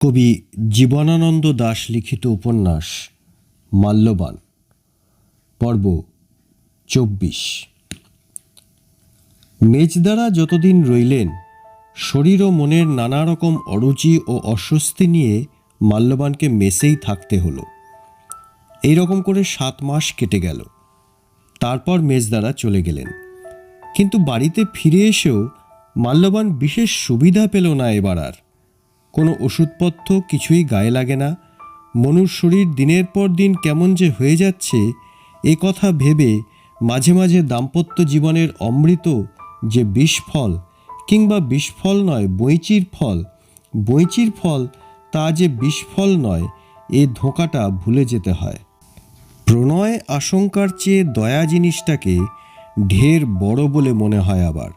কবি জীবনানন্দ দাশ লিখিত উপন্যাস মাল্যবান, পর্ব চব্বিশ। মেজদারা যতদিন রইলেন, শরীর ও মনের নানা রকম অরুচি ও অস্বস্তি নিয়ে মাল্যবানকে মেসেই থাকতে হলো। এই রকম করে সাত মাস কেটে গেল। তারপর মেজদারা চলে গেলেন। কিন্তু বাড়িতে ফিরে এসেও মাল্যবান বিশেষ সুবিধা পেল না এবার আর। কোনো ওষুধপত্র কিছুই গায়ে লাগে না। মনুর শরীর দিনের পর দিন কেমন যে হয়ে যাচ্ছে, এ কথা ভেবে মাঝে মাঝে দাম্পত্য জীবনের অমৃত যে বিষফল কিংবা বিষফল নয় বইচির ফল বইচির ফল তা যে বিষফল নয়, এ ধোঁকাটা ভুলে যেতে হয়। প্রণয় আশঙ্কার চেয়ে দয়া জিনিসটাকে ঢের বড় বলে মনে হয় আবার।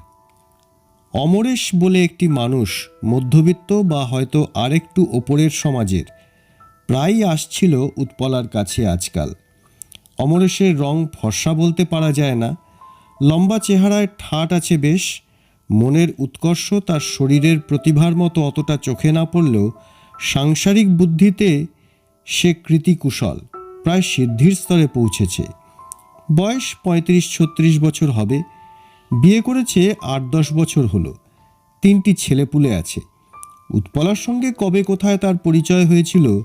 অমরেশ বলে একটি মানুষ মধ্যবিত্ত বা হয়তো আরেকটু ওপরের সমাজের। প্রায়ই আসছিল উৎপলার কাছে আজকাল। অমরেশের রং ফর্সা বলতে পারা যায় না। লম্বা চেহারায় ঠাট আছে বেশ। মনের উৎকর্ষ তার শরীরের প্রতিভার মতো অতটা চোখে না পড়লেও সাংসারিক বুদ্ধিতে সে কৃতিকুশল, প্রায় সিদ্ধির স্তরে পৌঁছেছে। বয়স পঁয়ত্রিশ ছত্রিশ বছর হবে। বিয়ে করেছে আট দশ বছর হলো। তিনটি ছেলেপুলে আছে। উৎপলার সঙ্গে কবে কোথায় তার পরিচয় হয়েছিল,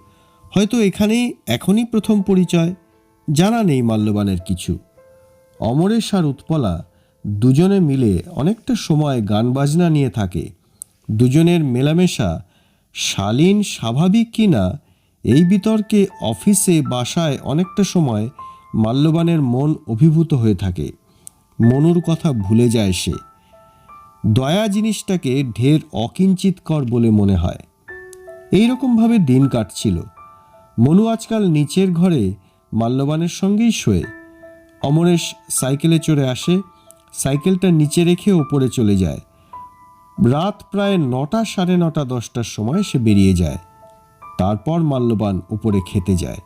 হয়তো এখানেই এখনই প্রথম পরিচয়, জানা নেই মাল্যবানের কিছু। অমরেশ আর উৎপলা দুজনে মিলে অনেকটা সময় গান বাজনা নিয়ে থাকে। দুজনের মেলামেশা শালীন, স্বাভাবিক কি না, এই বিতর্কে অফিসে, বাসায় অনেকটা সময় মাল্যবানের মন অভিভূত হয়ে থাকে। মনুর কথা ভুলে যায় সে। দয়া জিনিসটাকে ঢের অকিঞ্চিতকর বলে মনে হয়। এই রকমভাবে দিন কাটছিল। মনু আজকাল নিচের ঘরে মাল্যবানের সঙ্গেই শোয়ে। অমরেশ সাইকেলে চড়ে আসে, সাইকেলটা নিচে রেখে ওপরে চলে যায়। রাত প্রায় নটা সাড়ে নটা দশটার সময় সে বেরিয়ে যায়। তারপর মাল্যবান উপরে খেতে যায়।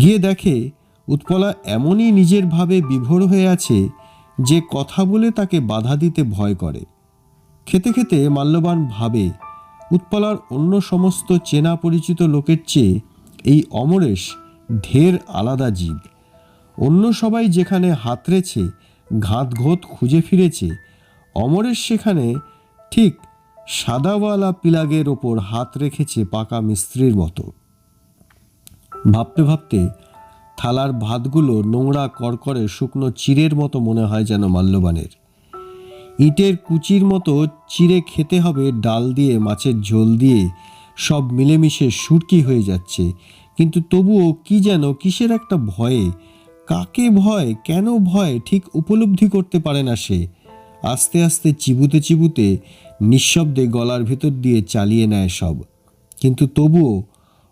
গিয়ে দেখে উৎপলা এমনই নিজের ভাবে বিভোর হয়ে আছে যে কথা বলে তাকে বাধা দিতে ভয় করে। খেতে খেতে মাল্যবান ভাবে উৎপলার অন্য সমস্ত চেনা পরিচিত লোকের চেয়ে এই অমরেশ ঢের আলাদা জীব। অন্য সবাই যেখানে হাতড়েছে ঘাত ঘোত খুঁজে ফিরেছে, অমরেশ সেখানে ঠিক সাদাওয়ালা পিলাগের ওপর হাত রেখেছে পাকা মিস্ত্রির মতো। ভাবতে ভাবতে থালার ভাতগুলো নোংরা করকরে শুকনো চিরের মতো মনে হয় যেন মাল্যবানের। ইটের কুচির মতো চিড়ে খেতে হবে, ডাল দিয়ে, মাছের ঝোল দিয়ে, সব মিলেমিশে সুরকি হয়ে যাচ্ছে। কিন্তু তবুও কি যেন কিসের একটা ভয়ে, কাকে ভয়, কেন ভয়, ঠিক উপলব্ধি করতে পারে না সে। আস্তে আস্তে চিবুতে চিবুতে নিঃশব্দে গলার ভেতর দিয়ে চালিয়ে নেয় সব। কিন্তু তবুও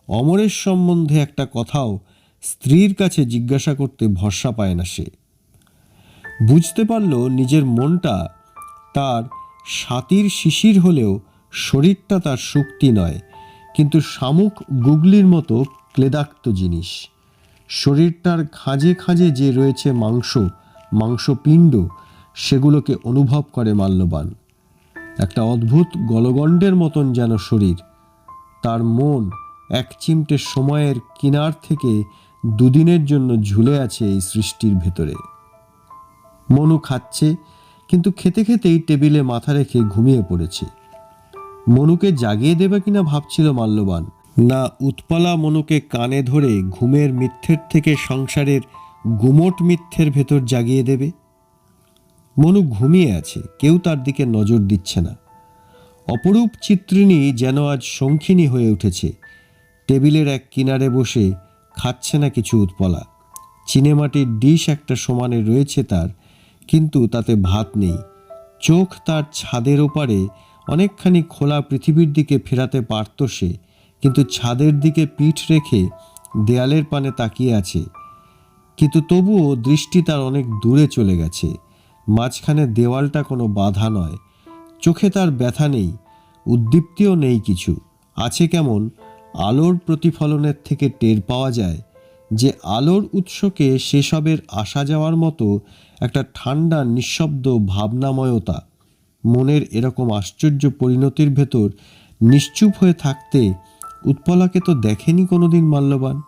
অমরের সম্বন্ধে একটা কথাও স্ত্রীর কাছে জিজ্ঞাসা করতে ভরসা পায় না সে। বুঝতে পারল নিজের মনটা তার সাতির শিশির হলেও শরীরটা তার শক্তি নয়, কিন্তু শামুক গুগলির মতো ক্লেদাক্ত জিনিস। শরীরটার খাঁজে খাঁজে যে রয়েছে মাংস, মাংসপিণ্ড, সেগুলোকে অনুভব করে মাল্যবান। একটা অদ্ভুত গলগণ্ডের মতন যেন শরীর। তার মন এক চিমটে সময়ের কিনার থেকে দুদিনের জন্য ঝুলে আছে এই সৃষ্টির ভেতরে। মনু খাচ্ছে, কিন্তু খেতে খেতেই টেবিলে মাথা রেখে ঘুমিয়ে পড়েছে। মনুকে জাগিয়ে দেবে কিনা ভাবছিল মাল্যবান। না, উৎপলা মনুকে কানে ধরে ঘুমের মিথ্যের থেকে সংসারের গুমোট মিথ্যের ভেতর জাগিয়ে দেবে। মনু ঘুমিয়ে আছে, কেউ তার দিকে নজর দিচ্ছে না। অপরূপ চিত্রিণী যেন আজ শঙ্খিনী হয়ে উঠেছে। টেবিলের এক কিনারে বসে খাচ্ছে না কিছু উৎপলা। চিনেমাটির ডিশ একটা সমানে রয়েছে তার, কিন্তু তাতে ভাত নেই। চোখ তার ছাদের ওপারে, অনেকখানি খোলা পৃথিবীর দিকে ফেরাতে পারত সে, কিন্তু ছাদের দিকে পিঠ রেখে দেয়ালের পানে তাকিয়ে আছে। কিন্তু তবুও দৃষ্টি তার অনেক দূরে চলে গেছে। মাঝখানে দেওয়ালটা কোনো বাধা নয়। চোখে তার ব্যথা নেই, উদ্দীপ্তিও নেই কিছু। আছে কেমন? আলোর প্রতিফলনের থেকে টের পাওয়া যায় যে আলোর উৎসকে সেসবের আসা যাওয়ার মতো একটা ঠান্ডা নিঃশব্দ ভাবনাময়তা। মনের এরকম আশ্চর্য পরিণতির ভেতর নিশ্চুপ হয়ে থাকতে উৎপলাকে তো দেখেনি কোনোদিন মাল্যবান।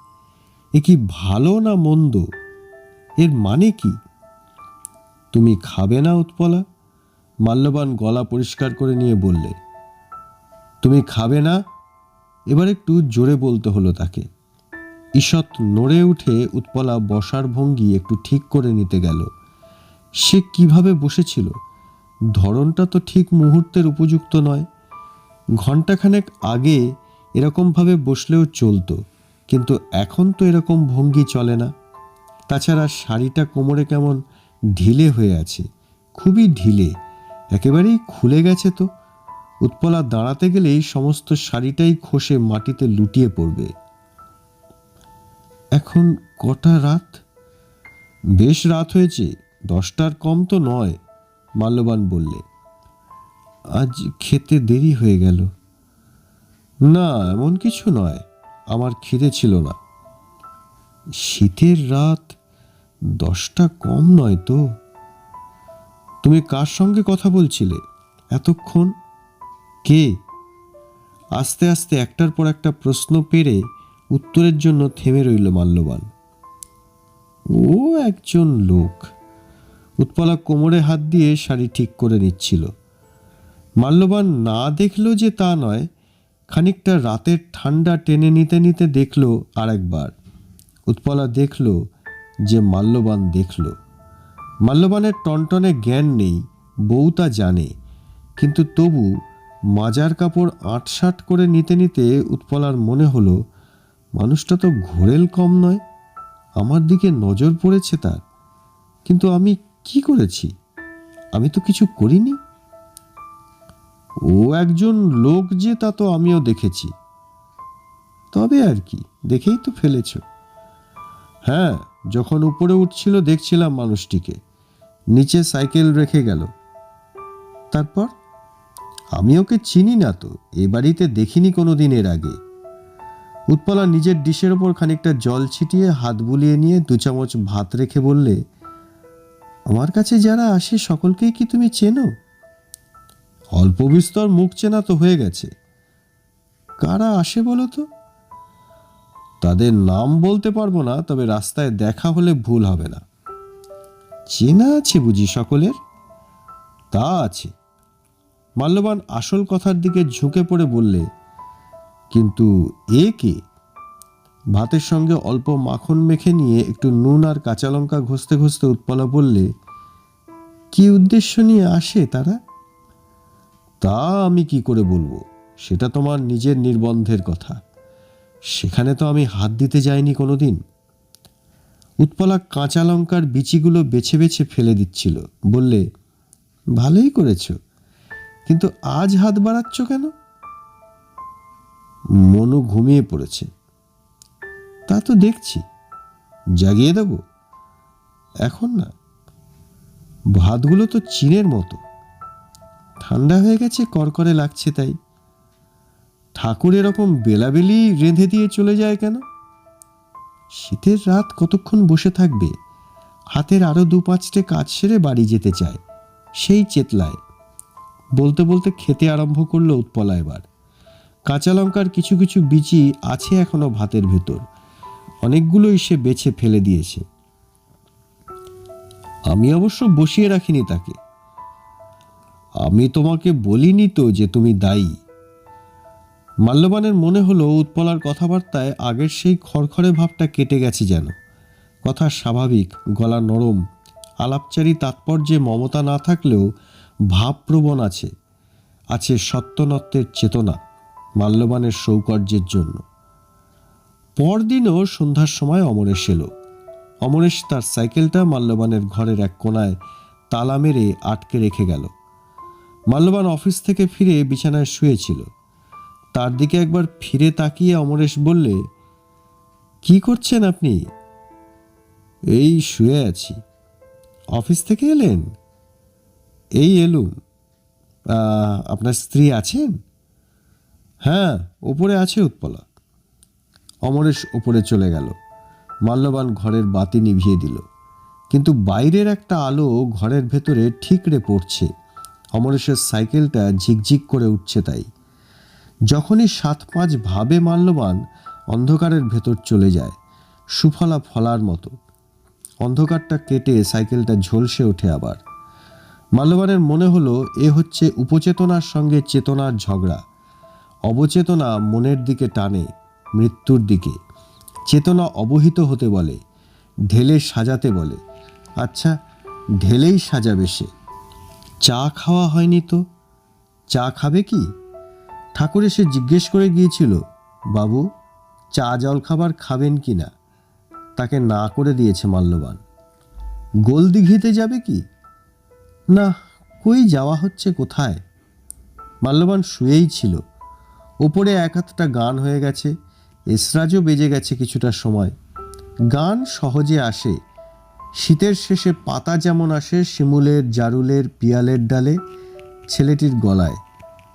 এ কি ভালো না মন্দ? এর মানে কি? তুমি খাবে না উৎপলা? মাল্যবান গলা পরিষ্কার করে নিয়ে বললে। তুমি খাবে না? এবার একটু জোরে বলতে হলো তাকে। ঈষৎ নড়ে উঠে উৎপলা বসার ভঙ্গি একটু ঠিক করে নিতে গেল। সে কীভাবে বসেছিল? ধরনটা তো ঠিক মুহূর্তের উপযুক্ত নয়। ঘন্টাখানেক আগে এরকমভাবে বসলেও চলতো, কিন্তু এখন তো এরকম ভঙ্গি চলে না। তাছাড়া শাড়িটা কোমরে কেমন ঢিলে হয়ে আছে, খুবই ঢিলে, একেবারেই খুলে গেছে তো। উৎপলা দাঁড়াতে গেলেই সমস্ত শাড়িটাই খসে মাটিতে লুটিয়ে পড়বে। এখন কটা রাত? বেশ রাত হয়েছে, দশটার কম তো নয়, মাল্যবান বললে। আজ খেতে দেরি হয়ে গেল। না, এমন কিছু নয়, আমার খিদে ছিল না। শীতের রাত, দশটা কম নয় তো? তুমি কার সঙ্গে কথা বলছিলে? এতক্ষণ কে? আস্তে আস্তে একটার পর একটা প্রশ্ন পেরে উত্তরের জন্য থেমে রইল মাল্যবান। ও একজন লোক। উৎপলা কোমরে হাত দিয়ে শাড়ি ঠিক করে নিচ্ছিল। মাল্যবান না দেখল যে তা নয়, খানিকটা রাতের ঠান্ডা টেনে নিতে নিতে দেখল আরেকবার। উৎপলা দেখল যে মাল্যবান দেখল। মাল্যবানের টনটনে জ্ঞান নেই, বউ তা জানে, কিন্তু তবু মাজার কাপড় আটসাট করে নিতে নিতে উৎপলার মনে হলো, মানুষটা তো ঘোরেল কম নয়, আমার দিকে নজর পড়েছে তার। কিন্তু আমি কি করেছি? আমি তো কিছু করিনি। ও একজন লোক যে তা তো আমিও দেখেছি। তবে আর কি, দেখেই তো ফেলেছ। হ্যাঁ যখন উপরে উঠছিল দেখছিলাম মানুষটিকে, নিচে সাইকেল রেখে গেল। তারপর? আমি ওকে চিনি না তো, এ বাড়িতে দেখিনি কোনো দিন এর আগে। উৎপলা নিজের ডিশের ওপর খানিকটা জল ছিটিয়ে হাত বুলিয়ে নিয়ে দু চামচ ভাত রেখে বললে, আমার কাছে যারা আসে সকলকেই কি তুমি চেনো? অল্প বিস্তর মুখ চেনা তো হয়ে গেছে। কারা আসে বলো তো? তাদের নাম বলতে পারব না, তবে রাস্তায় দেখা হলে ভুল হবে না। চেনা আছে বুঝি সকলের? তা আছে। মাল্যবান আসল কথার দিকে ঝুঁকে পড়ে বললে, কিন্তু এ কে? ভাতের সঙ্গে অল্প মাখন মেখে নিয়ে একটু নুন আর কাঁচা লঙ্কা ঘষতে ঘষতে উৎপলা বললে, কি উদ্দেশ্য নিয়ে আসে তারা? তা আমি কি করে বলব? সেটা তোমার নিজের নির্বন্ধের কথা। সেখানে তো আমি হাত দিতে যাইনি কোনো দিন উৎপলা কাঁচা লঙ্কার বিচিগুলো বেছে বেছে ফেলে দিচ্ছিল। বললে, ভালোই করেছ। কিন্তু আজ হাত বাড়াচ্ছ কেন? মনু ঘুমিয়ে পড়েছে। তা তো দেখছি। জাগিয়ে দেব। এখন না। ভাতগুলো তো চিনের মতো। ঠান্ডা হয়ে গেছে করকরে লাগছে তাই। ঠাকুর এরকম বেলাবেলি রেঁধে দিয়ে চলে যায় কেন? শীতের রাত কতক্ষণ বসে থাকবে? হাতের আরও দু পাঁচটে কাজ সেরে বাড়ি যেতে চায়। সেই চেতলায়। বলতে বলতে খেতে আরম্ভ করল উৎপলা এবার। কাঁচা লঙ্কার কিছু কিছু বিচি আছে এখনও ভাতের ভেতর। অনেকগুলোই সে বেছে ফেলে দিয়েছে। আমি অবশ্য বসিয়ে রাখিনি তাকে। আমি তোমাকে বলিনি তো যে তুমি দায়ী। মাল্যবানের মনে হলো উৎপলার কথাবার্তায় আগের সেই খড়খড়ে ভাবটা কেটে গেছে যেন। কথা স্বাভাবিক, গলা নরম, আলাপচারী তাৎপর্যে মমতা না থাকলেও ভাবপ্রবণ আছে আছে সত্যনত্বের চেতনা, মাল্যবানের সৌকর্যের জন্য। পরদিনও সন্ধ্যার সময় অমরেশ এলো। অমরেশ তার সাইকেলটা মাল্যবানের ঘরের এক কোনায় তালা মেরে আটকে রেখে গেল। মাল্যবান অফিস থেকে ফিরে বিছানায় শুয়েছিল। তার দিকে একবার ফিরে তাকিয়ে অমরেশ বললে, কি করছেন আপনি? এই শুয়ে আছি। অফিস থেকে এলেন? এই এলুম আপনার স্ত্রী আছেন? হ্যাঁ ওপরে আছে উৎপলা। অমরেশ ওপরে চলে গেল। মাল্যবান ঘরের বাতি নিভিয়ে দিল। কিন্তু বাইরের একটা আলো ঘরের ভেতরে ঠিকরে পড়ছে। অমরেশের সাইকেলটা ঝিকঝিক করে উঠছে তাই। যখনই সাত পাঁচ ভাবে মাল্যবান অন্ধকারের ভেতর চলে যায়, সুফলা ফলার মতো। অন্ধকারটা কেটে সাইকেলটা ঝলসে ওঠে আবার। মাল্যবানের মনে হলো, এ হচ্ছে উপচেতনার সঙ্গে চেতনার ঝগড়া। অবচেতনা মনের দিকে টানে, মৃত্যুর দিকে। চেতনা অবহিত হতে বলে, ঢেলে সাজাতে বলে। আচ্ছা ঢেলেই সাজাবে সে। চা খাওয়া হয়নি তো? চা খাবে কি? ঠাকুর এসে জিজ্ঞেস করে গিয়েছিল, বাবু, চা জল খাবার খাবেন কি না? তাকে না করে দিয়েছে মাল্যবান। গোলদিঘিতে যাবে কি? না, কই যাওয়া হচ্ছে কোথায়? মাল্যবান শুয়েই ছিল। ওপরে এক হাতটা গান হয়ে গেছে, এসরাজও বেজে গেছে কিছুটা সময়। গান সহজে আসে। শীতের শেষে পাতা যেমন আসে শিমুলের, জারুলের, পিয়ালের ডালে, ছেলেটির গলায়।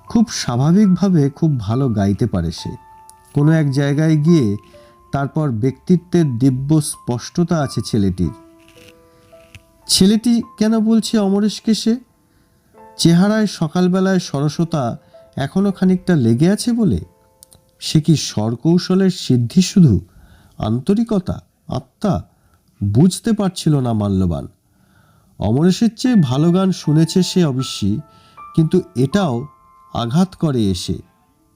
খুব স্বাভাবিকভাবে খুব ভালো গাইতে পারে সে। কোনো এক জায়গায় গিয়ে তারপর ব্যক্তিত্বের দিব্য স্পষ্টতা আছে ছেলেটির। ছেলেটি কেন বলছে অমরেশকে সে? চেহারায় সকালবেলায় সরসতা এখনও খানিকটা লেগে আছে বলে? সে কি স্বরকৌশলের সিদ্ধি শুধু? আন্তরিকতা, আত্মা? বুঝতে পারছিল না মাল্যবান। অমরেশের চেয়ে ভালো গান শুনেছে সে অবশ্যই, কিন্তু এটাও আঘাত করে এসে।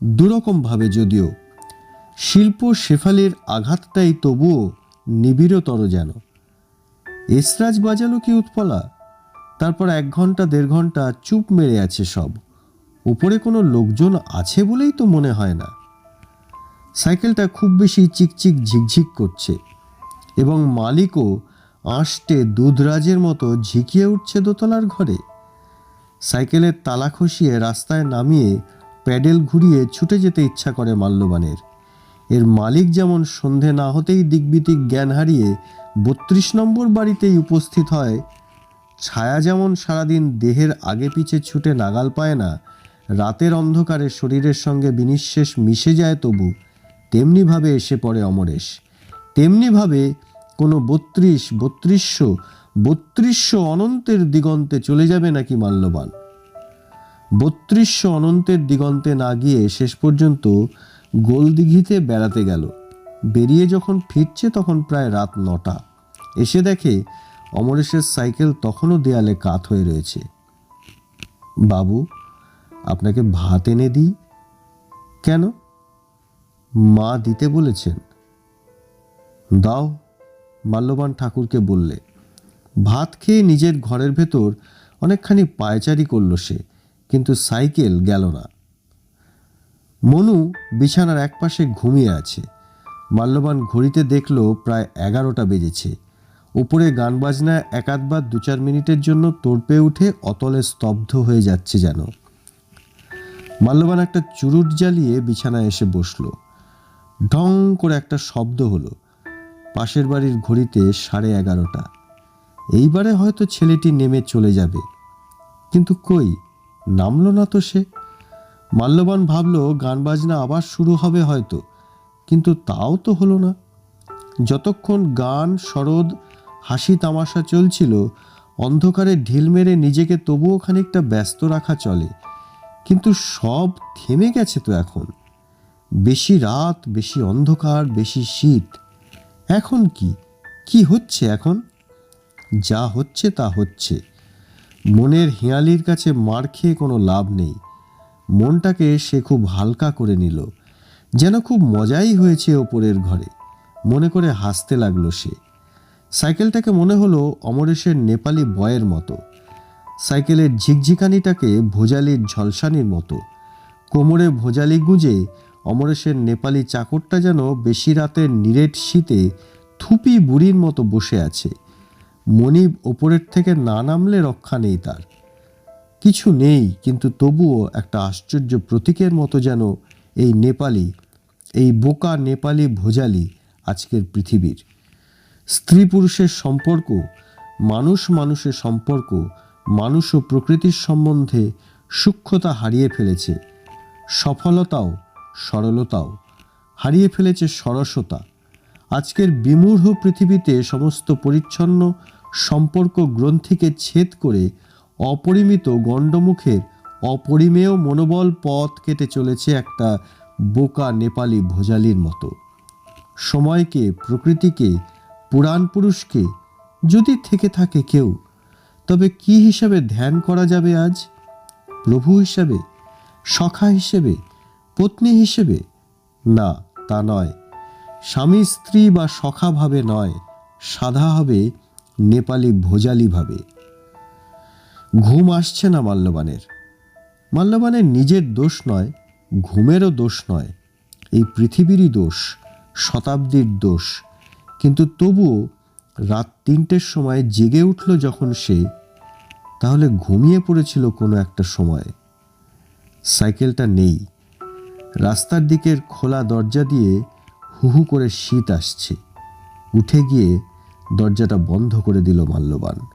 দুরকমভাবে যদিও। শিল্প শেফালির আঘাতটাই তবুও নিবিড়তর যেন। এসরাজ বাজালো কি উৎপলা? তারপর এক ঘণ্টা, দেড় ঘণ্টা চুপ মেরে আছে সব। উপরে কোনো লোকজন আছে বলেই তো মনে হয় না। সাইকেলটা খুব বেশি চিকচিক ঝিকঝিক করছে এবং মালিকও আঁশটে দুধরাজের মতো ঝিকিয়ে উঠছে দোতলার ঘরে। সাইকেলের তালা খসিয়ে রাস্তায় নামিয়ে প্যাডেল ঘুরিয়ে ছুটে যেতে ইচ্ছা করে মাল্যবানের। এর মালিক যেমন সন্ধে না হতেই দিকবিদিক জ্ঞান হারিয়ে বত্রিশ নম্বর বাড়িতেই উপস্থিত হয়, ছায়া যেমন সারাদিন দেহের আগে পিছে ছুটে নাগাল পায় না, রাতের অন্ধকারে শরীরের সঙ্গে বিনিঃশেষ মিশে যায় তবু, তেমনিভাবে এসে পড়ে অমরেশ। তেমনিভাবে কোনো বত্রিশ, বত্রিশশো বত্রিশশো অনন্তের দিগন্তে চলে যাবে নাকি মাল্যবান? বত্রিশশো অনন্তের দিগন্তে না গিয়ে শেষ পর্যন্ত গোলদিঘিতে বেড়াতে গেল। বেরিয়ে যখন ফিরছে তখন প্রায় রাত নটা। এসে দেখে অমরেশের সাইকেল তখনও দেয়ালে কাত হয়ে রয়েছে। বাবু, আপনাকে ভাত এনে দিই? কেন? মা দিতে বলেছেন। দাও। মাল্যবান ঠাকুরকে বললে। ভাত খেয়ে নিজের ঘরের ভেতর অনেকখানি পায়চারি করল সে, কিন্তু সাইকেল গেল না। মনু বিছানার একপাশে ঘুমিয়ে আছে। মাল্যবান ঘড়িতে দেখল প্রায় এগারোটা বেজেছে। উপরে গান বাজনা একাধবার দু চার মিনিটের জন্য তোড়পে উঠে অতলে স্তব্ধ হয়ে যাচ্ছে যেন। মাল্যবান একটা চুরুট জ্বালিয়ে বিছানায় এসে বসল। ঢং করে একটা শব্দ হলো। পাশের বাড়ির ঘড়িতে সাড়ে এগারোটা। এইবারে হয়তো ছেলেটি নেমে চলে যাবে। কিন্তু কই? নামলো না তো সে। মাল্যবান ভাবলো, গান বাজনা আবার শুরু হবে হয়তো, কিন্তু তাও তো হলো না। যতক্ষণ গান সরদ হাসি, তামাশা চলছিল, অন্ধকারে ঢিল মেরে নিজেকে তবুও খানিকটা ব্যস্ত রাখা চলে, কিন্তু সব থেমে গেছে তো এখন। বেশি রাত, বেশি অন্ধকার, বেশি শীত, এখন কি? কি হচ্ছে এখন? যা হচ্ছে তা হচ্ছে। মনের হেঁয়ালির কাছে মার খেয়ে কোনো লাভ নেই। মনটাকে সে খুব হালকা করে নিল, যেন খুব মজাই হয়েছে ওপরের ঘরে। মনে করে হাসতে লাগল সে। সাইকেলটাকে মনে হলো অমরেশের নেপালি বয়ের মতো। সাইকেলের ঝিকঝিকানিটাকে ভোজালির ঝলসানির মতো। কোমরে ভোজালি গুঁজে অমরেশের নেপালি চাকরটা যেন বেশি রাতের নিরেট শীতে থুপি বুড়ির মতো বসে আছে। মনিব ওপরের থেকে না নামলে রক্ষা নেই তার। কিছু নেই, কিন্তু তবুও একটা আশ্চর্য প্রতীকের মতো যেন এই নেপালি, এই বোকা নেপালি ভোজালি আজকের পৃথিবীর। স্ত্রী পুরুষের সম্পর্ক, মানুষ মানুষের সম্পর্ক, মানুষ ও প্রকৃতির সম্বন্ধে সূক্ষ্মতা হারিয়ে ফেলেছে, সফলতাও সরলতাও হারিয়ে ফেলেছে সরসতা। আজকের বিমূঢ় পৃথিবীতে সমস্ত পরিচ্ছন্ন সম্পর্ক গ্রন্থিকে ছেদ করে অপরিমিত গণ্ডমুখের অপরিমেয় মনোবল পথ কেটে চলেছে একটা বোকা নেপালি ভোজালির মতো। সময়কে, প্রকৃতিকে, পুরাণ পুরুষকে যদি থেকে থাকে কেউ, তবে কি হিসাবে ধ্যান করা যাবে আজ? প্রভু হিসাবে? সখা হিসেবে? পত্নী হিসেবে? না, তা নয়। স্বামী স্ত্রী বা সখাভাবে নয় সাদা হবে নেপালি ভোজালিভাবে ভাবে। ঘুম আসছে না মাল্যবানের। মাল্যবানের নিজের দোষ নয়, ঘুমেরও দোষ নয়, এই পৃথিবীরই দোষ, শতাব্দীর দোষ। কিন্তু তবুও রাত তিনটের সময় জেগে উঠল যখন সে, তাহলে ঘুমিয়ে পড়েছিল কোনো একটা সময়। সাইকেলটা নেই। রাস্তার দিকের খোলা দরজা দিয়ে হুহু করে শীত আসছে। উঠে গিয়ে দরজাটা বন্ধ করে দিল মাল্যবান।